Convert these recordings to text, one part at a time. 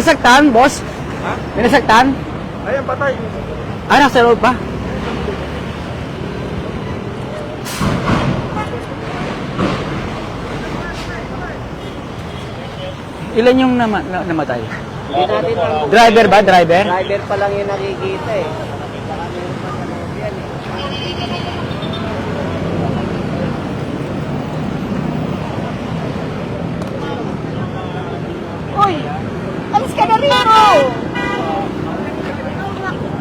Nasaktan, boss? Ha? May nasaktan? Ayan, patay. Ah, nasa loob pa? Ilan yung nama- na- namatay? Hindi natin ang Driver ba? Driver? driver pa lang yung nakikita eh. Baka meron pa sa loob yan eh. Uy! Alis ka na rito!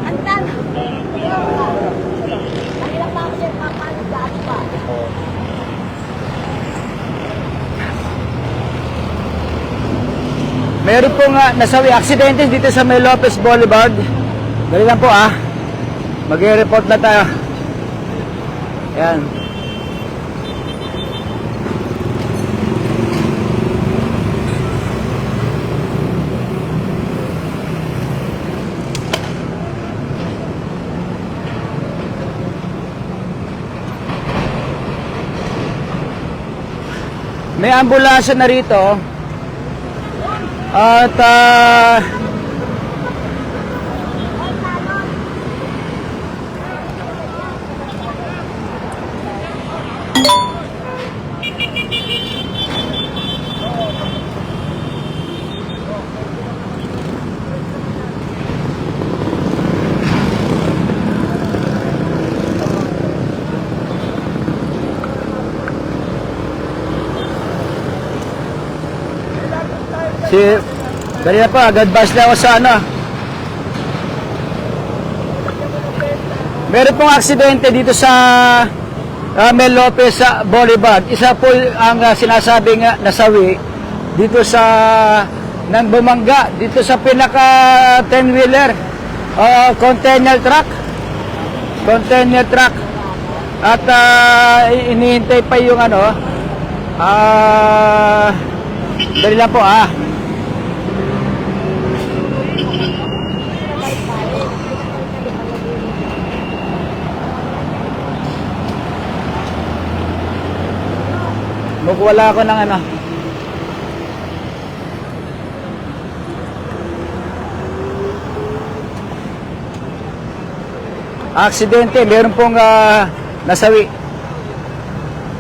Andan! Kailang pa ako siya pa. Meron po nga nasawi aksidente dito sa May Lopez Boulevard. Dali lang po ah. Mag-report na tayo. Yan. May ambulansya na rito. At ah, si Dali na pa,ag-advance na ako sa ano. Meron pong aksidente dito sa uh, Mel Lopez sa Boulevard. Isa po ang ah, sinasabing uh, nasawi dito sa nang bumangga dito sa pinaka 10 wheeler. Uh, container truck. Container truck. At ah, inihintay pa yung ano. Ah dali lang po ah Magwala ako ng ano. Aksidente, meron pong ah, nasawi.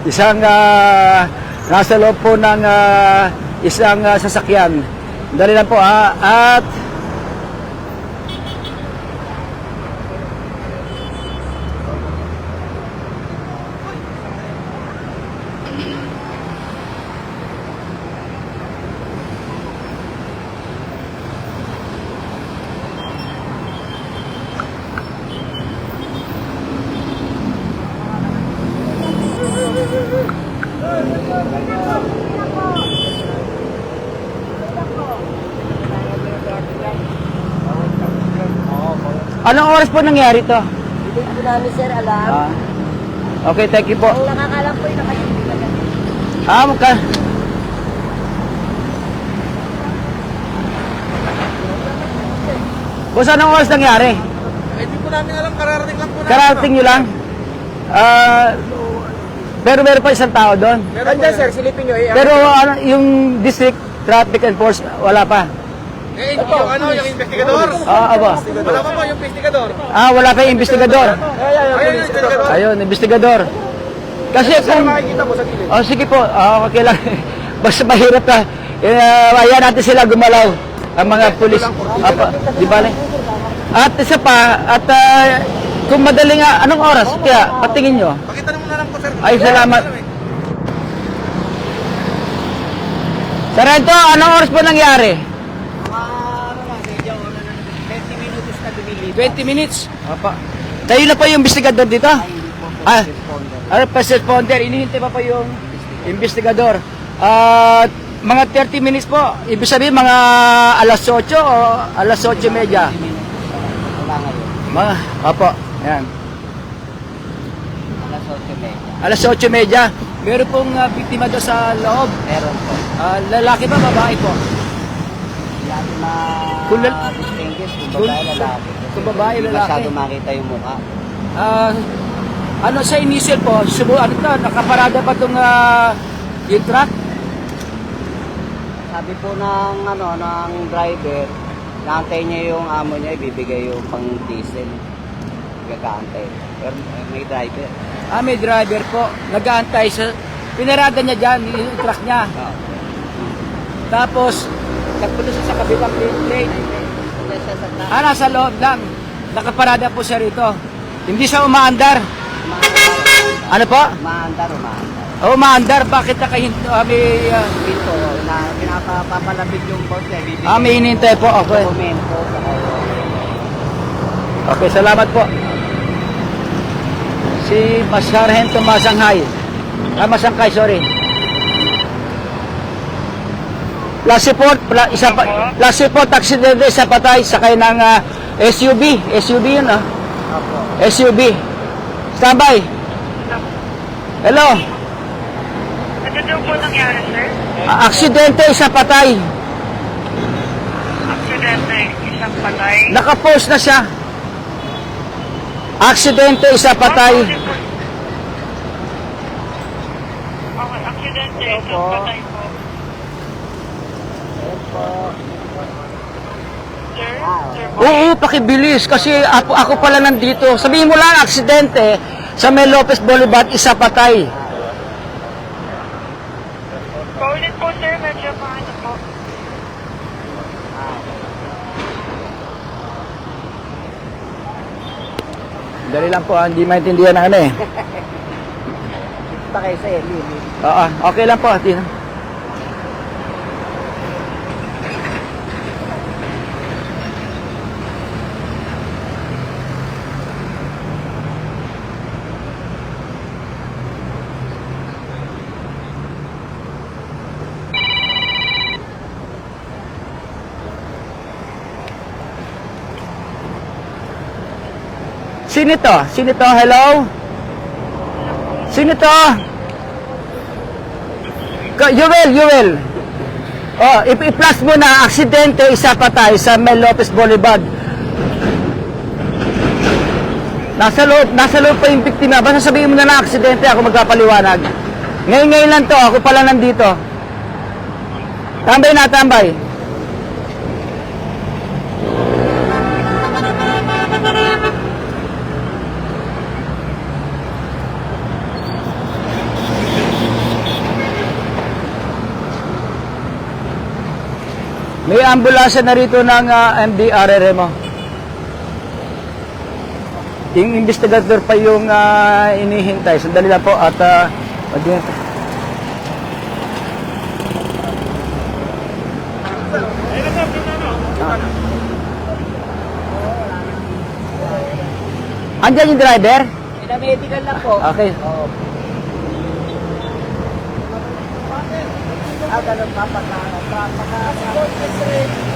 Isang ah, nasa loob po ng ah, isang ah, sasakyan. Dali lang po ah. At anong oras po nangyari to? Hindi ko namin sir alam. Ah, okay, thank you po. Ang nakakalam po yung nakalimutan na. Ah, magka... Boss, anong oras nangyari? Eh, Hindi po namin alam, kararating lang po namin. Karating nyo lang? Ah, pero meron pa isang tao doon. Meron po, sir, silipin nyo eh. Pero ano, yung district traffic enforcement, wala pa. Eh, yung ano, yung investigador. Ah, aba. Wala pa po yung investigador. Ah, wala pa yung investigador. Ayun, yung investigador. Ayun, investigador. Kasi kung... makikita po sa gilid. Oh, sige po. Ah, okay lang. Basta mahirap na. Uh, ayan natin sila gumalaw. Ang mga pulis. Apa, di ba? At isa pa, at ah, kung madali nga, anong oras? Kaya, patingin nyo. Pakita naman na lang po, sir. Ay, salamat. Sarento, anong oras po nangyari? Mga ano lang, medyo ano na, 20 minutos na dumili. 20 minutes. Apa. Tayo na pa yung investigador dito? Ah, ah, first responder. Inihintay pa pa yung investigador. At mga 30 minutes po. Ibig sabihin mga alas 8 o alas 8 media. Mga, apo. Yan. Alas 8 media. Alas 8 media. Meron pong ah, biktima doon sa loob. Meron po. Ah, lalaki ba, babae po? Lahat na Kung lal- distinguish, kung Kung- babae, lalaki. Kung babae, Hindi lalaki. masyado makita yung mukha. Ah, ano sa initial po? Subo, ano to? Nakaparada pa itong yung truck? Sa Sabi po ng ano ng driver, naantay niya yung amo niya, ibibigay yung pang diesel. Gagaantay. Pero eh, may driver. Ah, may driver po. Nag-aantay sa... Pinarada niya dyan, yung truck niya. Oh. Tapos, nagpunta siya sa kabilang lane. Siya sa truck. Ah, nasa loob lang. Nakaparada po siya rito. Hindi siya umaandar. Maandar. Ano po? Maandar, maandar. Oh, umaandar. Bakit nakahinto? Ah, may, ah, Pinto, na pinapapalapit yung boss niya, bibigay ah, may hinintay po. Okay. dokumento. Okay, salamat po. Si Mas Sargento Masanghay. Ah, Masangkay, sorry. Last report, pla, isa pa, last report, aksidente, isa patay, sakay ng ah, SUV. SUV yun, ah. Opo. SUV. Standby. Hello. Ano daw po nangyari, sir? Ah, aksidente, isa patay. Aksidente, isang patay. Nakapost na siya. Aksidente, isa patay. Okay, aksidente, isang patay po. Sir? Oo, pakibilis kasi ako, ako pala nandito. Sabihin mo lang, aksidente sa Mel Lopez Boulevard, isa patay. Paulit po, sir. Medyo paano po. Dali lang po, ah, hindi maintindihan ng ano eh. Pa kayo sa Eli. Oo, okay lang po. Di- Sino to? Sino to? Hello? Sino to? Yuel, Yuel. Oh, i-plus mo na aksidente isa patay sa Mel Lopez Boulevard. Nasa loob, nasa loob pa yung biktima. Basta sabihin mo na na aksidente, ako magpapaliwanag. Ngayon-ngayon lang to, ako pala nandito. Tambay na, tambay. May ambulansya na rito ng ah, MDRRMO. Yung investigator pa yung ah, inihintay. Sandali lang po at uh, Andiyan yung driver? Pinamedical lang po. Okay. Oo. Ah, ganun pa pagka, pagka,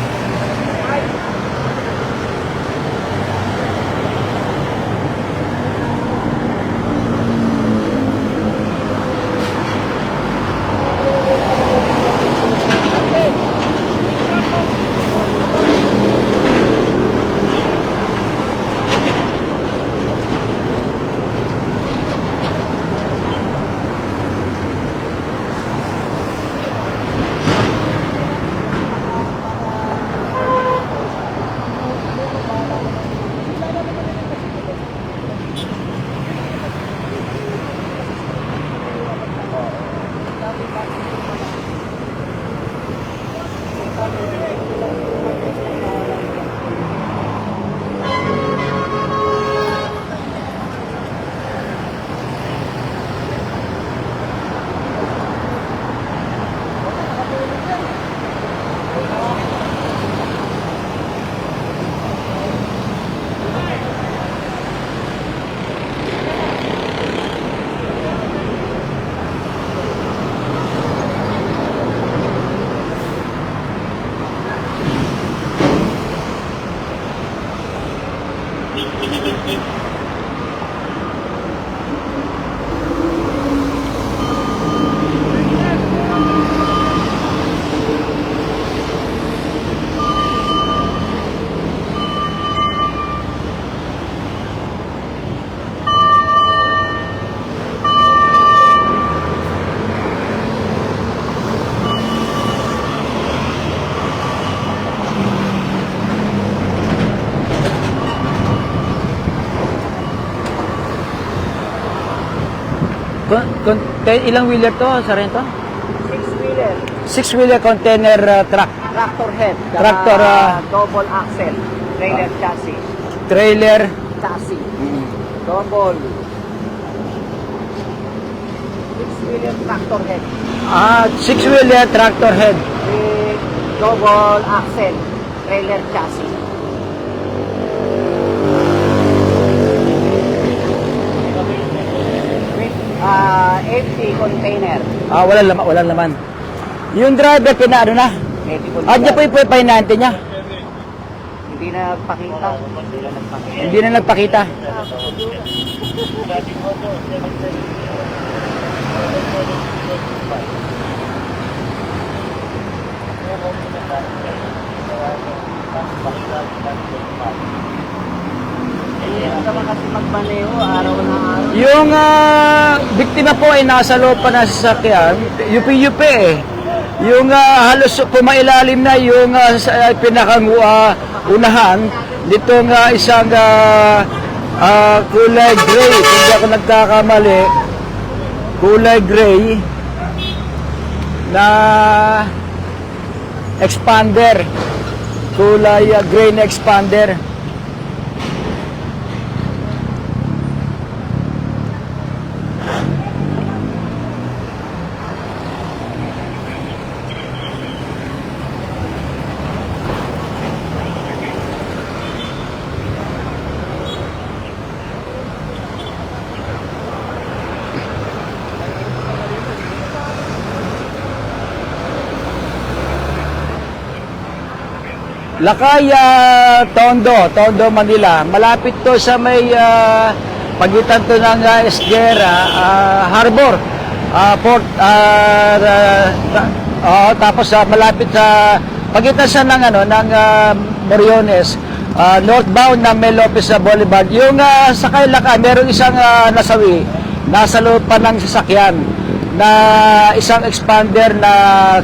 conte- ilang wheeler to, Sarento? Six-wheeler, Six-wheeler container uh, truck. tractor head, Tractor, ah. double axle, trailer chassis, Trailer. chassis, double. Six-wheeler tractor head, Ah, six-wheeler tractor head. with double axle, trailer chassis. Uh, empty container, Ah, walang laman, walang laman. Yung driver, pina, ano na? medical Ah, diyan po yung pahinante niya. Hindi na pakita. Hindi na nagpakita. Hindi na nagpakita. Hindi naman kasi magmaneho araw na araw. Yung ah, biktima po ay nasa loob pa ng sasakyan, yupi-yupi eh. Yung ah, halos pumailalim na yung uh, pinakang ah, unahan nitong ah, isang ah, ah, kulay gray, kung ako nagkakamali, kulay gray na expander. Kulay ah, gray na expander. Lakay ah, Tondo, Tondo, Manila. Malapit to sa may ah, pagitan to ng uh, Esguera, ah, Harbor, ah, Port, ah, ah, ta- oo, tapos ah, malapit sa pagitan sa ng ano ng ah, Moriones, ah, northbound ng Mel Lopez sa Boulevard. Yung ah, sakay Lakay, merong isang ah, nasawi, nasa loob pa ng sasakyan na isang expander na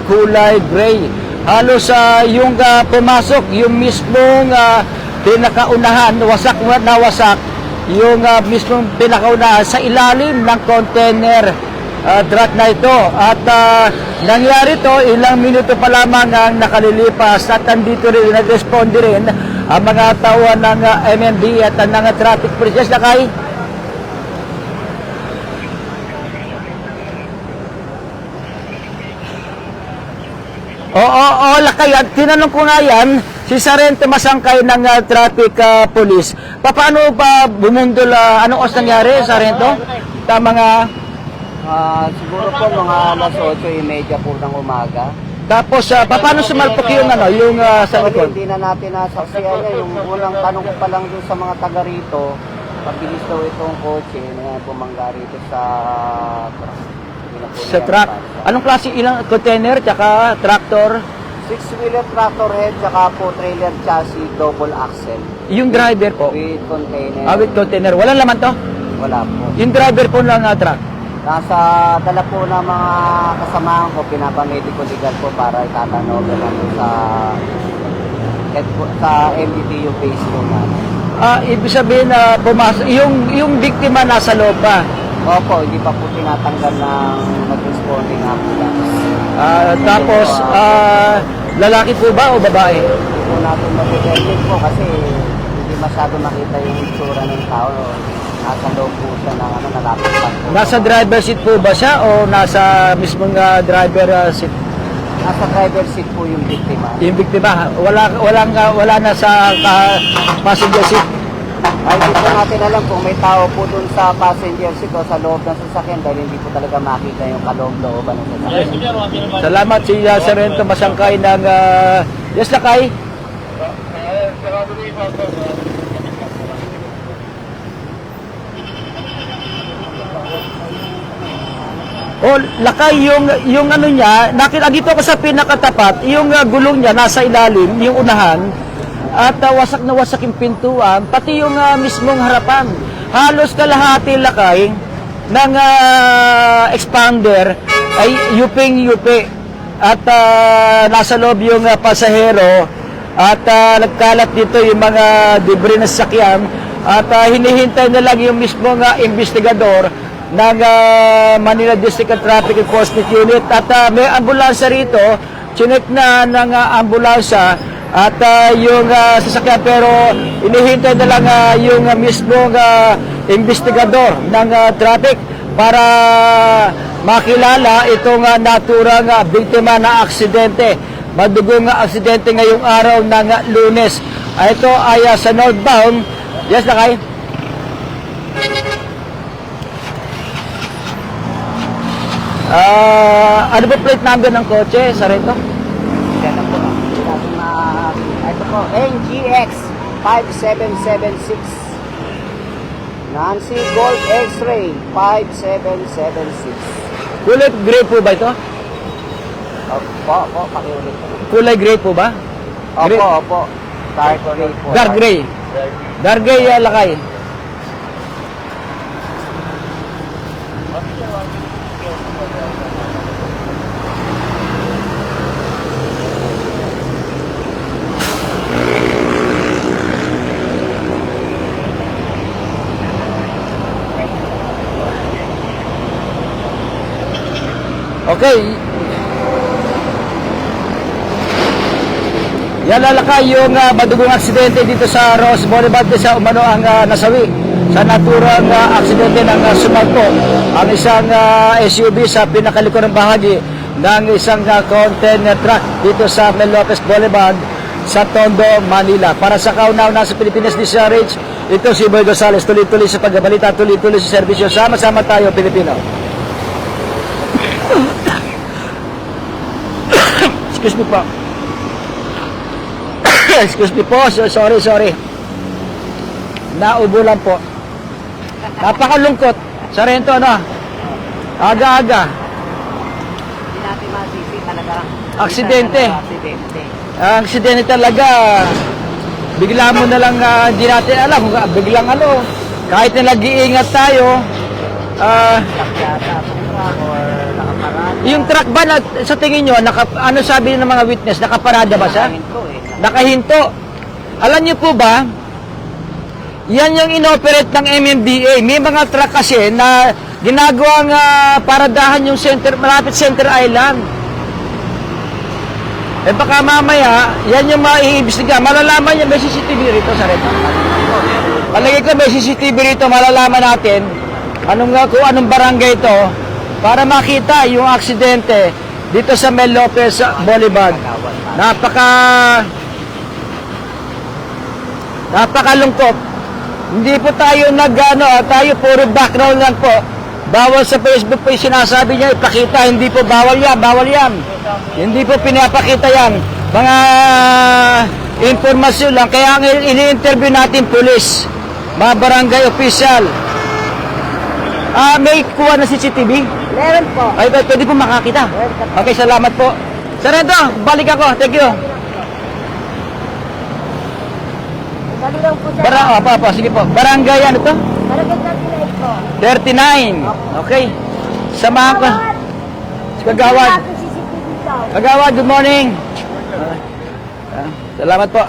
kulay gray halos ah, yung ah, pumasok, yung mismong ah, pinakaunahan, wasak na wasak, yung ah, mismong pinakaunahan sa ilalim ng container ah, drat na ito. At ah, nangyari to, ilang minuto pa lamang ang nakalilipas at nandito rin, nag-respond rin ang mga tauhan ng ah, MMD at ang mga traffic police. Yes, Lakay? Oo, oo, lakay. At tinanong ko nga yan, si Sarente Masangkay ng uh, traffic uh, police. Paano pa bumundol, uh, anong os nangyari, Sarento? Tama nga. Ah, siguro po mga alas 8.30 po ng umaga. Tapos, uh, paano sumalpok yung, ano, yung uh, sa likod? hindi na natin nasaksiyan niya. Yung unang tanong ko pa lang dun sa mga taga rito, pagbilis daw itong kotse na bumangga rito sa po Sa truck. Anong klase ilang container, tsaka tractor? Six-wheeler tractor head, tsaka po trailer chassis, double axle. Yung driver po. With container. Ah, with container. Walang laman to? Wala po. Yung driver po ng uh, truck. Nasa dala po ng mga kasamahan ko, pinapamedical legal po para itatanover lang po sa sa MDTU base po namin. Ah, ibig sabihin na pumasok, yung, yung biktima nasa loob pa. Opo, hindi pa po tinatanggal ng nag-responding ambulance. Ah, tapos, ah, lalaki po ba o babae? Hindi po natin mag-determine po kasi hindi masyado makita yung itsura ng tao. Nasa loob po siya ng ano, nalapit pa po. Nasa driver seat po ba siya o nasa mismong ah, driver ah, seat? Nasa driver seat po yung biktima. Yung biktima, wala walang ah, wala na sa ah, passenger seat. Ay, hindi po natin alam kung may tao po dun sa passenger seat o sa loob ng sasakyan dahil hindi po talaga makita yung kaloob-looban ng sasakyan. Salamat si uh, Serento Masangkay ng ah, Yes Lakay. Oh, lakay yung yung ano niya, nakita dito ko sa pinakatapat, yung ah, gulong niya nasa ilalim, yung unahan. At ah, wasak na wasak yung pintuan, pati yung ah, mismong harapan. Halos kalahati lakay ng ah, expander ay yuping-yupi. At ah, nasa loob yung ah, pasahero at ah, nagkalat dito yung mga debris na sasakyan at ah, hinihintay na lang yung mismong ah, investigador ng ah, Manila District Traffic Enforcement Unit at ah, may ambulansya rito, chinek na ng ah, ambulansya at ah, yung ah, sasakyan pero inihintay na lang ah, yung ah, mismong ah, investigador ng ah, traffic para makilala itong ah, naturang ah, biktima na aksidente. Madugong ah, aksidente ngayong araw ng ah, lunes. Ah, ito ay ah, sa northbound. Yes, Lakay? Ah, ano ba plate number ng kotse sa rito? Yan na po. Natin na, po, NGX 5776. Nancy Gold X-Ray 5776. Kulay gray po ba ito? Opo, opo, pakiulit. Kulay gray po ba? Gray. Opo, opo. Dark gray po. Dark gray. Dark gray, ah, Lakay. Okay. Yan lalakay yung uh, madugong aksidente dito sa Ross Boulevard sa umano ang ah, nasawi sa naturang ah, aksidente ng uh, sumalpo ang isang ah, SUV sa pinakalikod ng bahagi ng isang ah, container truck dito sa Mel Lopez Boulevard sa Tondo, Manila. Para sa kaunaw na sa Pilipinas DCRH, ito si Boy Gonzales, tuloy-tuloy sa pagbabalita, tuloy-tuloy sa serbisyo. Sama-sama tayo, Pilipino. Excuse me po. Excuse me po. So, sorry, sorry. Naubo lang po. Napakalungkot. Sa rento, ano? Aga-aga. Hindi natin masisi talaga. Aksidente. Aksidente. Aksidente talaga, bigla mo na lang, hindi natin alam biglang ano, kahit na nag-iingat tayo, ah, nakaparada. Yung truck ba na, sa tingin nyo, naka, ano sabi ng mga witness, nakaparada ba siya? Nakahinto eh. Nakahinto. Alam niyo po ba, yan yung inoperate ng MMDA. May mga truck kasi na ginagawang ah, paradahan yung center, malapit Center Island. Eh baka mamaya, yan yung maiimbestiga. Malalaman niya, may CCTV rito sa rito. Palagay ko may CCTV rito, malalaman natin anong, kung anong barangay ito para makita yung aksidente dito sa Mel Lopez Boulevard. Napaka Napakalungkot. Hindi po tayo nag ano, ah, tayo puro background lang po. Bawal sa Facebook po yung sinasabi niya, ipakita, hindi po bawal yan, bawal yan. Hindi po pinapakita yan. Mga informasyon lang. Kaya ang ini-interview natin pulis, mga barangay official. Ah, may kuha na CCTV? Meron po. Ay, pwede po makakita. Okay, salamat po. Sarento, balik ako. Thank you. Dali lang po sa Bara, apa, apa, sige po. Barangay, ano to? Barangay Dati po. 39. Okay. Samahan ko. Kagawad. Kagawad, good morning. Ah, salamat po.